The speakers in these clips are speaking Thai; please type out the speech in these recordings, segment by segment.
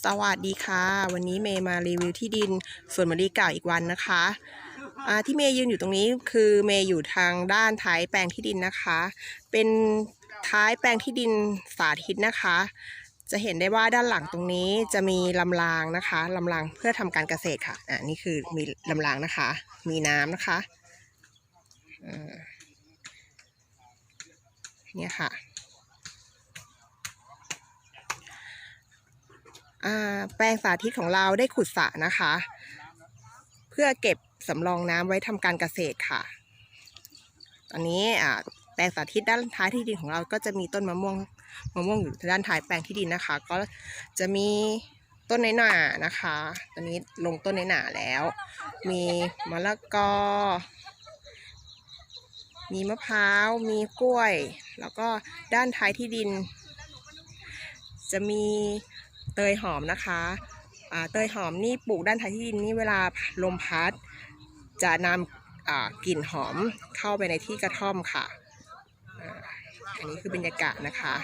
สวัสดีค่ะ วันนี้เมย์มารีวิวที่ดินสวนมะลิเก่าอีกวันนะคะที่เมย์ยืนอยู่ตรงนี้คือเมย์อยู่ทางด้านท้ายแปลงที่ดินนะคะ เป็นท้ายแปลงที่ดินสาธิตนะคะ จะเห็นได้ว่าด้านหลังตรงนี้จะมีลำรางนะคะลำรางเพื่อทำการเกษตรค่ะอ่านี่คือมีลำรางนะคะ มีน้ำนะคะเนี่ยค่ะ อ่า แปลงสาธิตของเราได้ขุดสระนะคะ เพื่อเก็บสำรองน้ำไว้ทำการเกษตรค่ะ ตอนนี้แปลงสาธิตด้านท้ายที่ดินของเราก็จะมีต้นมะม่วงมะม่วงอยู่ด้านท้ายแปลงที่ดินนะคะ ก็จะมีต้นในหนานะคะ ตอนนี้ลงต้นในหนาแล้ว มีมะละกอ มีมะพร้าว มีกล้วย แล้วก็ด้านท้ายที่ดิน จะมี เตยหอมนะคะเตยหอมนี่ปลูกด้านท้ายที่ดินนี่เวลาลมพัด จะนำกลิ่นหอมเข้าไปในที่กระท่อมค่ะอันนี้คือบรรยากาศนะคะ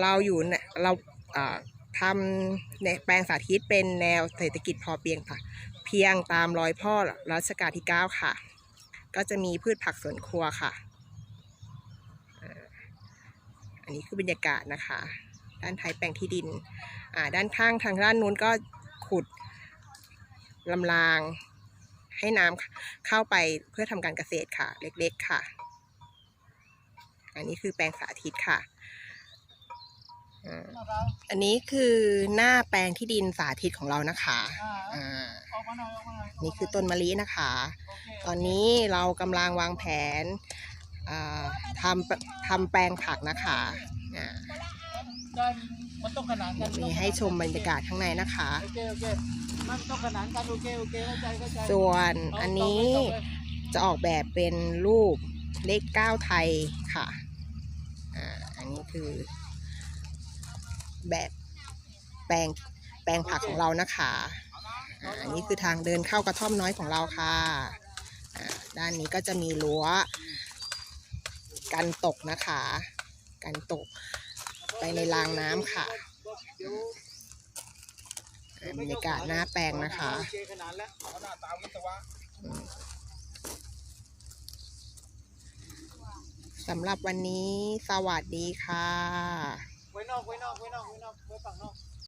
เราอยู่เนี่ยเราทำในแปลงสาธิตเป็นแนวเศรษฐกิจพอเพียงค่ะ เพียงตามรอยพ่อรัชกาลที่ 9 ค่ะ ก็จะมีพืชผักสวนครัวค่ะ อันนี้คือบรรยากาศนะคะ ด้านท้ายแปลงที่ดินอ่าด้านข้างทางด้านนู้นก็ขุดลำราง ให้น้ำเข้าไปเพื่อทำการเกษตรค่ะ เล็กๆค่ะ อันนี้คือแปลงสาธิตค่ะอ่าอันนี้คือหน้าแปลงที่ดินสาธิตของเรานะคะอ่าออกมาหน่อยออกมาหน่อยนี่คือต้นมะลินะคะโอเคตอนนี้เรากำลังวางแผนอ่าทำทำแปลงผักนะคะ อ่าได้มันต้องขนานกันมีให้ชมบรรยากาศข้างในนะคะ โอเคโอเคมันต้องขนานกันโอเคโอเคเข้าใจเข้าใจส่วนอันนี้ต่ไปต่อไปจะออกแบบเป็นรูปเลขเก้าไทยค่ะ อ่า อันนี้คือ แบบแปลงแปลงผักของเรานะคะ อ่า อันนี้คือทางเดินเข้ากระท่อมน้อยของเราค่ะ อ่า ด้านนี้ก็จะมีรั้วกันตกนะคะ กันตก ไปในรางน้ำค่ะบรรยากาศหน้าแปลงนะคะสำหรับวันนี้สวัสดีค่ะไว้นอกไว้นอกไว้นอกไว้นอกไว้ฝั่งนอก